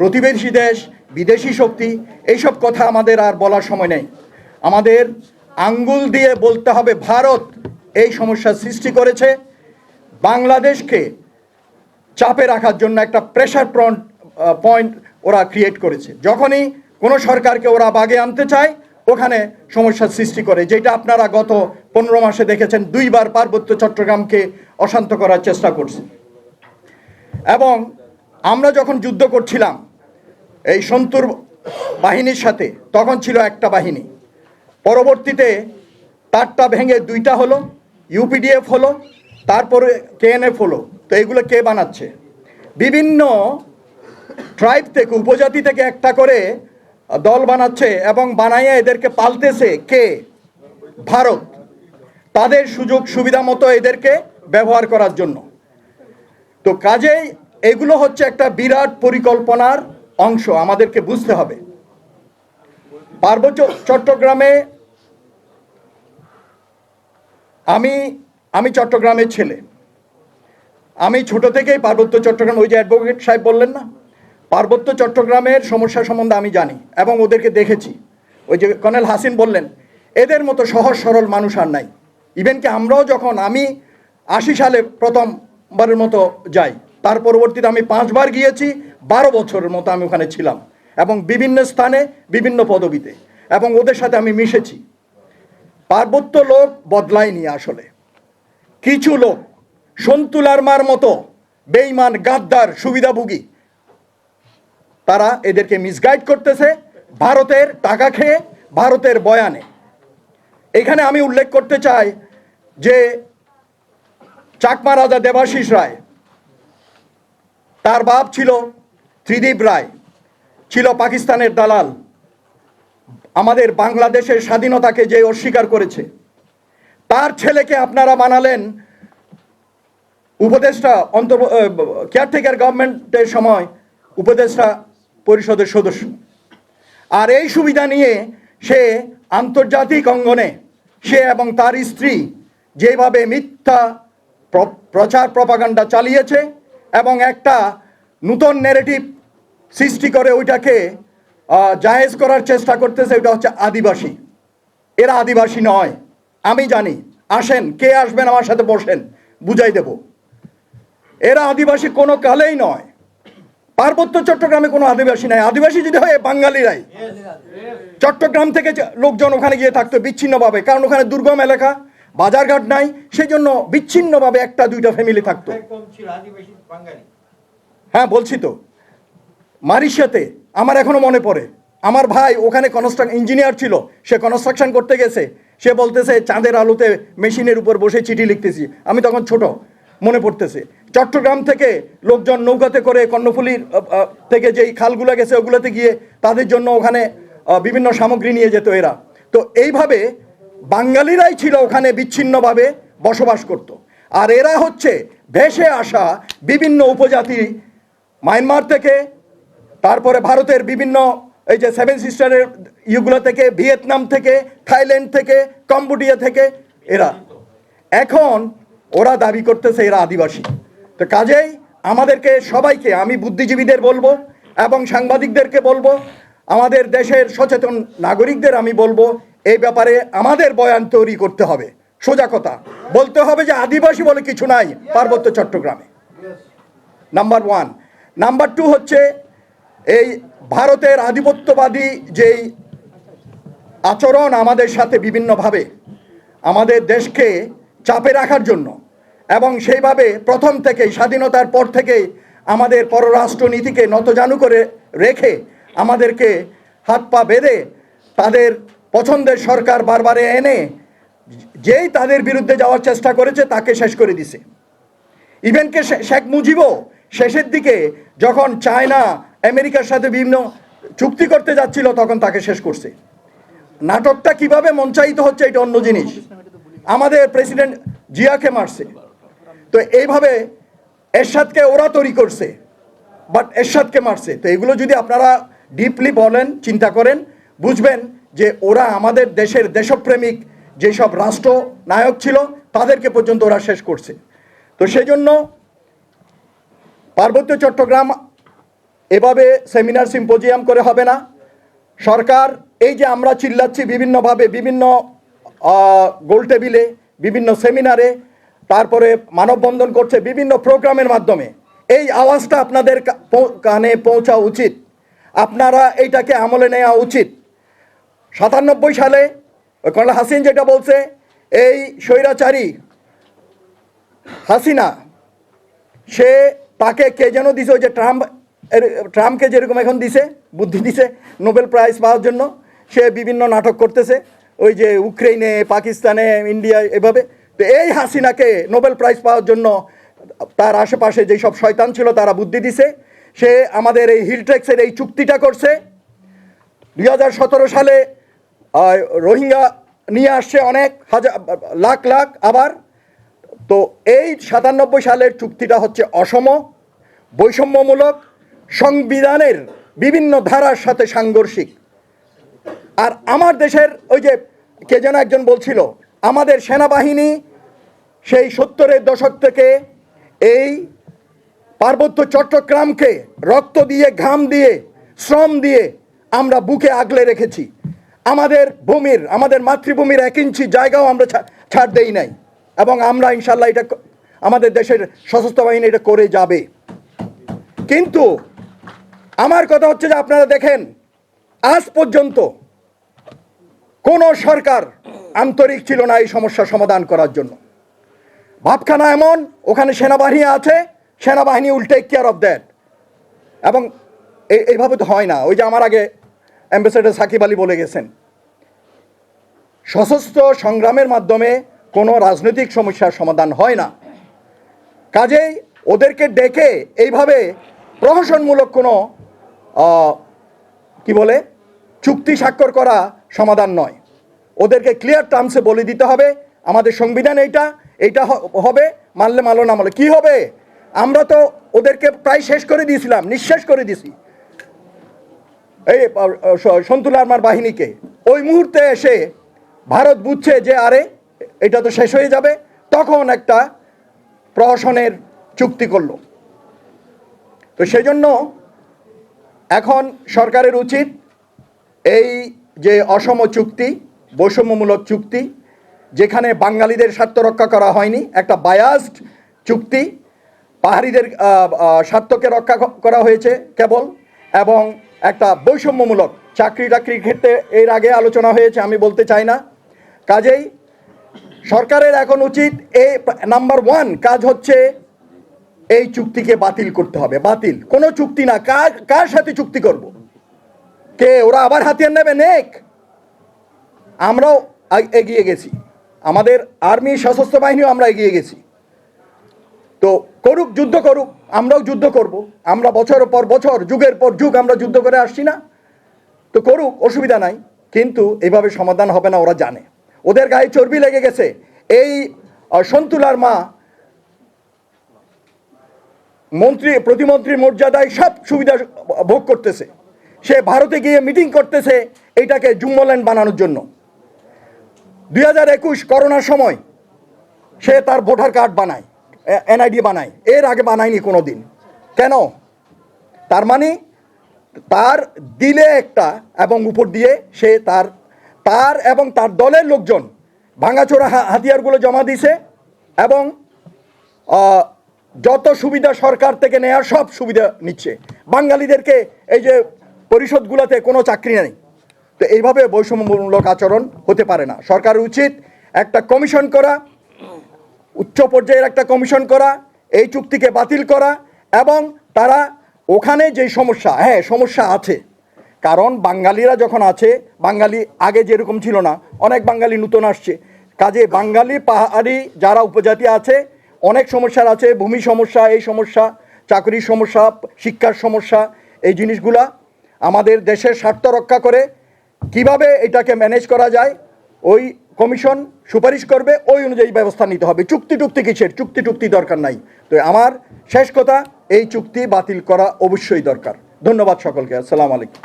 প্রতিবেশী দেশ, বিদেশি শক্তি, এইসব কথা আমাদের আর বলার সময় নেই। আমাদের আঙ্গুল দিয়ে বলতে হবে, ভারত এই সমস্যার সৃষ্টি করেছে। বাংলাদেশকে চাপে রাখার জন্য একটা প্রেশার পয়েন্ট পয়েন্ট ওরা ক্রিয়েট করেছে। যখনই কোনো সরকারকে ওরা বাগে আনতে চায়, ওখানে সমস্যার সৃষ্টি করে। যেটা আপনারা গত পনেরো মাসে দেখেছেন, দুইবার পার্বত্য চট্টগ্রামকে অশান্ত করার চেষ্টা করছে। এবং আমরা যখন যুদ্ধ করছিলাম এই সন্তুর বাহিনীর সাথে, তখন ছিল একটা বাহিনী। পরবর্তীতে তারটা ভেঙে দুইটা হলো, ইউপিডিএফ হলো, তারপরে কেএনএফ হলো। তো এগুলো কে বানাচ্ছে? বিভিন্ন ট্রাইব থেকে, উপজাতি থেকে একটা করে দল বানাচ্ছে এবং বানাইয়া এদেরকে পালতেছে কে? ভারত। তাদের সুযোগ সুবিধা মতো এদেরকে ব্যবহার করার জন্য। তো কাজেই এগুলো হচ্ছে একটা বিরাট পরিকল্পনার অংশ আমাদেরকে বুঝতে হবে। পার্বত্য চট্টগ্রামে আমি আমি চট্টগ্রামের ছেলে। আমি ছোট থেকেই পার্বত্য চট্টগ্রাম, ওই যে অ্যাডভোকেট সাহেব বললেন না? পার্বত্য চট্টগ্রামের সমস্যা সম্বন্ধে আমি জানি এবং ওদেরকে দেখেছি। ওই যে কর্নেল হাসিন বললেন, এদের মতো সহজ সরল মানুষ আর নাই। ইভেন কি আমরাও যখন আমি আশি সালে প্রথমবারের মতো যাই, তার পরবর্তীতে আমি পাঁচবার গিয়েছি বারো বছরের মতো আমি ওখানে ছিলাম এবং বিভিন্ন স্থানে বিভিন্ন পদবিতে এবং ওদের সাথে আমি মিশেছি। পার্বত্য লোক বদলায়নি আসলে। কিছু লোক সন্তুলার মার মতো বেইমান গাদ্দার, সুবিধাভোগী, তারা এদেরকে মিসগাইড করতেছে ভারতের টাকা খেয়ে, ভারতের বয়ানে। এখানে আমি উল্লেখ করতে চাই যে চাকমা রাজা দেবাশিস রায়, তার বাপ ছিল ত্রিদীপ রায় ছিল পাকিস্তানের দালাল। আমাদের বাংলাদেশের স্বাধীনতাকে যে অস্বীকার করেছে, তার ছেলেকে আপনারা বানালেন উপদেষ্টা অন্তর কেয়ারটেকার গভর্নমেন্টের সময় উপদেষ্টা পরিষদের সদস্য। আর এই সুবিধা নিয়ে সে আন্তর্জাতিক অঙ্গনে সে এবং তার স্ত্রী যেভাবে মিথ্যা প্র- প্রচার প্রপাগান্ডা চালিয়েছে এবং একটা নূতন নেরেটিভ সৃষ্টি করে ওইটাকে জায়েজ করার চেষ্টা করতেছে ওইটা হচ্ছে আদিবাসী। এরা আদিবাসী নয়। আমি জানি। আসেন কে আসবেন আমার সাথে বসেন বুঝাই দেব। এরা আদিবাসী কোনো কালেই নয়। পার্বত্য চট্টগ্রামে কোনো আদিবাসী নাই। আদিবাসী যদি হয় বাঙালিরাই। চট্টগ্রাম থেকে লোকজন ওখানে গিয়ে থাকতো বিচ্ছিন্নভাবে কারণ ওখানে দুর্গম এলাকা বাজারঘাট নাই। সেই জন্য বিচ্ছিন্নভাবে একটা দুইটা ফ্যামিলি থাকতো। হ্যাঁ বলছি তো। মারিশিয়াতে আমার এখনও মনে পড়ে। আমার ভাই ওখানে কনস্ট্রাক ইঞ্জিনিয়ার ছিল, সে কনস্ট্রাকশন করতে গেছে। সে বলতেছে, চাঁদের আলোতে মেশিনের উপর বসে চিঠি লিখতেছি। আমি তখন ছোট, মনে পড়তেছে। চট্টগ্রাম থেকে লোকজন নৌকাতে করে কর্ণফুলির থেকে যেই খালগুলো গেছে ওগুলোতে গিয়ে তাদের জন্য ওখানে বিভিন্ন সামগ্রী নিয়ে যেত এরা। তো এইভাবে বাঙালিরাই ছিল ওখানে বিচ্ছিন্নভাবে বসবাস করত। আর এরা হচ্ছে ভেসে আসা বিভিন্ন উপজাতি, মায়ানমার থেকে তারপরে ভারতের বিভিন্ন এই যে সেভেন সিস্টারের ইউগুলো থেকে, ভিয়েতনাম থেকে, থাইল্যান্ড থেকে, কম্বোডিয়া থেকে, এরা। এখন ওরা দাবি করতেছে এরা আদিবাসী। তো কাজেই আমাদেরকে সবাইকে, আমি বুদ্ধিজীবীদের বলব এবং সাংবাদিকদেরকে বলব, আমাদের দেশের সচেতন নাগরিকদের আমি বলব, এই ব্যাপারে আমাদের বয়ান তৈরি করতে হবে। সোজা কথা, বলতে হবে যে আদিবাসী বলে কিছু নাই, পার্বত্য চট্টগ্রামে। নাম্বার ওয়ান নাম্বার টু হচ্ছে এই ভারতের আধিপত্যবাদী যেই আচরণ আমাদের সাথে বিভিন্নভাবে আমাদের দেশকে চাপে রাখার জন্য এবং সেইভাবে প্রথম থেকেই, স্বাধীনতার পর থেকেই আমাদের পররাষ্ট্র নীতিকে নতজানু করে রেখে আমাদেরকে হাত পা বেঁধে তাদের পছন্দের সরকার বারবারে এনে যেই তাদের বিরুদ্ধে যাওয়ার চেষ্টা করেছে তাকে শেষ করে দিছে। ইভেনকে শেখ মুজিবও শেষের দিকে যখন চায়না আমেরিকার সাথে বিভিন্ন চুক্তি করতে যাচ্ছিল, তখন তাকে শেষ করছে। নাটকটা কীভাবে মঞ্চায়িত হচ্ছে এটা অন্য জিনিস। আমাদের প্রেসিডেন্ট জিয়াকে মারছে। তো এইভাবে এরশাদকে ওরা তৈরি করছে, বাট এরশাদকে মারছে। তো এগুলো যদি আপনারা ডিপলি বলেন, চিন্তা করেন, বুঝবেন যে ওরা আমাদের দেশের দেশপ্রেমিক যেসব রাষ্ট্র নায়ক ছিল, তাদেরকে পর্যন্ত ওরা শেষ করছে। তো সেই জন্য পার্বত্য চট্টগ্রাম এভাবে সেমিনার সিম্পোজিয়াম করে হবে না। সরকার, এই যে আমরা চিল্লাচ্ছি বিভিন্নভাবে, বিভিন্ন গোল টেবিলে, বিভিন্ন সেমিনারে, তারপরে মানববন্ধন করছে বিভিন্ন প্রোগ্রামের মাধ্যমে। এই আওয়াজটা আপনাদের কানে পৌঁছা উচিত। আপনারা এইটাকে আমলে নেওয়া উচিত। সাতানব্বই সালে কর্নেল হাসিন যেটা বলছে, এই স্বৈরাচারী হাসিনা, সে তাকে কে যেন দিছে, ওই যে ট্রাম্প ট্রাম্পকে যেরকম এখন দিছে, বুদ্ধি দিছে, নোবেল প্রাইজ পাওয়ার জন্য, সে বিভিন্ন নাটক করতেছে, ওই যে ইউক্রেনে পাকিস্তানে ইন্ডিয়া এভাবে। তো এই হাসিনাকে নোবেল প্রাইজ পাওয়ার জন্য তার আশেপাশে যেই সব শয়তান ছিল, তারা বুদ্ধি দিছে। সে আমাদের এই হিলট্রেক্সের এই চুক্তিটা করছে। দুই হাজার সতেরো সালে রোহিঙ্গা নিয়ে আসছে অনেক, হাজার, লাখ লাখ আবার। তো এই সাতানব্বই সালের চুক্তিটা হচ্ছে অসম, বৈষম্যমূলক সংবিধানের বিভিন্ন ধারার সাথে সাংঘর্ষিক। আর আমার দেশের ওই যে কে যেন একজন বলছিল, আমাদের সেনাবাহিনী সেই সত্তরের দশক থেকে এই পার্বত্য চট্টগ্রামকে রক্ত দিয়ে, ঘাম দিয়ে, শ্রম দিয়ে আমরা বুকে আগলে রেখেছি। আমাদের ভূমির, আমাদের মাতৃভূমির এক ইঞ্চি জায়গাও আমরা ছাড় দেই নাই। এবং আমরা ইনশাল্লাহ এটা আমাদের দেশের সশস্ত্র বাহিনী এটা করে যাবে। কিন্তু আমার কথা হচ্ছে যে আপনারা দেখেন, আজ পর্যন্ত কোনো সরকার আন্তরিক ছিল না এই সমস্যার সমাধান করার জন্য। ভাবখানা এমন, ওখানে সেনাবাহিনী আছে, সেনাবাহিনী উল্টে কেয়ার অফ দ্যাট এবং এই- এইভাবে তো হয় না। ওই যে আমার আগে অ্যাম্বাসেডার সাকিব আলী বলে গেছেন। সশস্ত্র সংগ্রামের মাধ্যমে কোনো রাজনৈতিক সমস্যার সমাধান হয় না। কাজেই ওদেরকে ডেকে এইভাবে প্রহসনমূলক কোনো কি বলে? চুক্তি স্বাক্ষর করা সমাধান নয়। ওদেরকে ক্লিয়ার টার্মসে বলে দিতে হবে, আমাদের সংবিধান এইটা এইটা হবে, মানলে মানলো না মানলে। কি হবে? আমরা তো ওদেরকে প্রায় শেষ করে দিয়েছিলাম, নিঃশেষ করে দিয়েছি। এই সন্তুল আর্মার বাহিনীকে। ওই মুহূর্তে এসে ভারত বুঝছে যে, আরে, এটা তো শেষ হয়ে যাবে, তখন একটা প্রহসনের চুক্তি করল। তো সেই জন্য এখন সরকারের উচিত এই যে অসম চুক্তি, বৈষম্যমূলক চুক্তি, যেখানে বাঙালিদের স্বার্থ রক্ষা করা হয়নি, একটা বায়াসড চুক্তি, পাহাড়িদের স্বার্থকে রক্ষা করা হয়েছে কেবল, এবং একটা বৈষম্যমূলক চাকরি টাকরির ক্ষেত্রে এর আগে আলোচনা হয়েছে, আমি বলতে চাই না। কাজেই সরকারের এখন উচিত এ নাম্বার ওয়ান কাজ হচ্ছে এই চুক্তিকে বাতিল করতে হবে। বাতিল। কোনো চুক্তি না। কার কার সাথে চুক্তি করব? কে? ওরা আবার হাতিয়ার নেবে? নেক। আমরাও এগিয়ে গেছি। আমাদের আর্মি সশস্ত্র বাহিনীও আমরা এগিয়ে গেছি। তো করুক, যুদ্ধ করুক। আমরাও যুদ্ধ করব। আমরা বছরের পর বছর, যুগের পর যুগ আমরা যুদ্ধ করে আসছি না। তো করুক, অসুবিধা নাই। কিন্তু এইভাবে সমাধান হবে না, ওরা জানে। ওদের গায়ে চর্বি লেগে গেছে। এই সন্তুলার মা মন্ত্রী, প্রতিমন্ত্রীর মর্যাদায় সব সুবিধা ভোগ করতেছে। সে ভারতে গিয়ে মিটিং করতেছে এইটাকে জুম্মল্যান্ড বানানোর জন্য। দুই হাজার একুশ করোনার সময় সে তার ভোটার কার্ড বানায় এনআইডি বানায়। এর আগে বানায়নি কোনো দিন কেন? তার মানে তার দিলে একটা এবং উপর দিয়ে সে তার তার এবং তার দলের লোকজন ভাঙাচোরা হাতিয়ারগুলো জমা দিছে এবং যত সুবিধা সরকার থেকে নেওয়ার সব সুবিধা নিচ্ছে। বাঙালিদেরকে এই যে পরিষদগুলোতে কোনো চাকরি নেই। তো এইভাবে বৈষম্যমূলক আচরণ হতে পারে না। সরকারের উচিত একটা কমিশন করা, উচ্চ পর্যায়ের একটা কমিশন করা, এই চুক্তিকে বাতিল করা এবং তারা ওখানে যেই সমস্যা হ্যাঁ সমস্যা আছে। কারণ বাঙালিরা যখন আছে, বাঙালি আগে যেরকম ছিল না, অনেক বাঙালি নতুন আসছে। কাজে বাঙালি পাহাড়ি যারা উপজাতি আছে অনেক সমস্যার আছে, ভূমি সমস্যা, এই সমস্যা, চাকরির সমস্যা, শিক্ষার সমস্যা, এই জিনিসগুলা আমাদের দেশের স্বার্থ রক্ষা করে কীভাবে এটাকে ম্যানেজ করা যায়, ওই কমিশন সুপারিশ করবে, ওই অনুযায়ী ব্যবস্থা নিতে হবে। চুক্তি টুক্তি কিসের? চুক্তি টুক্তি দরকার নাই। তো আমার শেষ কথা, এই চুক্তি বাতিল করা অবশ্যই দরকার। ধন্যবাদ সকলকে। আসসালামু আলাইকুম।